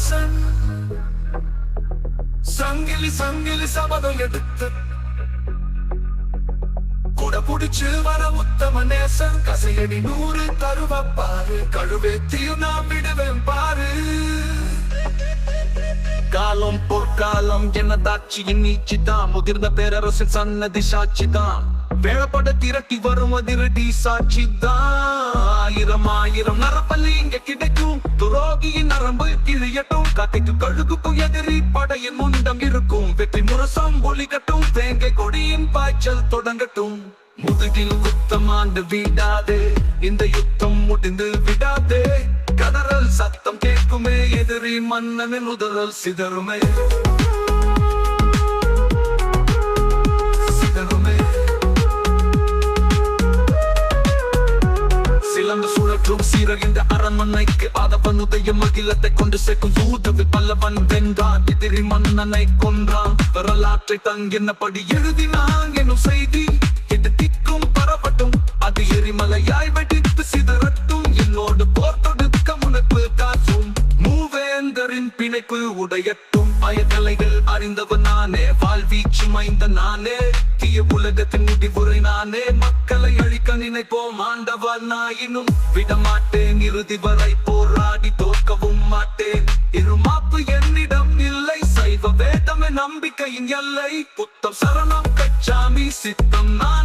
அரசன் சங்கிலி சங்கிலி சபதம் எடுத்து. கூட புடிச்சு வர உத்தம நேசன் கசையடி நூறு தருவ பாரு. கழுவேத்தியும் நான் விடுவேன் பாரு. காலம் பொற்காலம் என்ன என்னதாட்சியின் நீச்சிதான். முதிர்ந்த பேரரசின் சன்னதி சாட்சிதான். வேளப்பட திரட்டி வரும் அதிரடி சாட்சிதான். ஆயிரம் ஆயிரம் நரப்பள்ளி இங்க கிடைக்கும். நரம்பு கிழியட்டும் காக்கைக்கு கழுகுக்கும் எதிரி படையின் முண்டம் இருக்கும். வெற்றி முரசம் ஒளிகட்டும் தேங்கை கொடியின் பாய்ச்சல் தொடங்கட்டும். முதுகில் குத்தமாண்டு வீடாதே இந்த யுத்தம் முடிந்து விடாதே. கதறல் சத்தம் கேட்குமே எதிரி மன்னனின் உதறல் சிதறுமே. அரண்மனைக்கு ஆதவன் உதயம் அகிலத்தை கொண்டு சேர்க்கும் தூதவில் பல்லவன் வென்றான். எதிரி மன்னனை கொன்றான். வரலாற்றை தங்கினபடி எழுதினான் எனும் செய்தி. இது திக்கும் பரவட்டும் அது எரிமலையாய் வெடித்து சிதறட்டும். என்னோடு போர் தொடுக்க முனைப்பு காசும் மூவேந்தரின் பிணைப்பு உடையட்டும். பயக்கலைகள் அறிந்தவன் நானே. வாழ்வீச்சு மைந்த நானே. தீய உலகத்தின் முடிவுரை நானே. மக்கள் நினைப்போம் ஆண்டவன் நாயினும் விடமாட்டேன். இறுதி வரை போராடி தோற்கவும் மாட்டேன். இருமாப்பு என்னிடம் இல்லை. சைவ வேதமே நம்பிக்கையின் எல்லை. புத்தம் சரணம் கச்சாமி சித்தம் நான்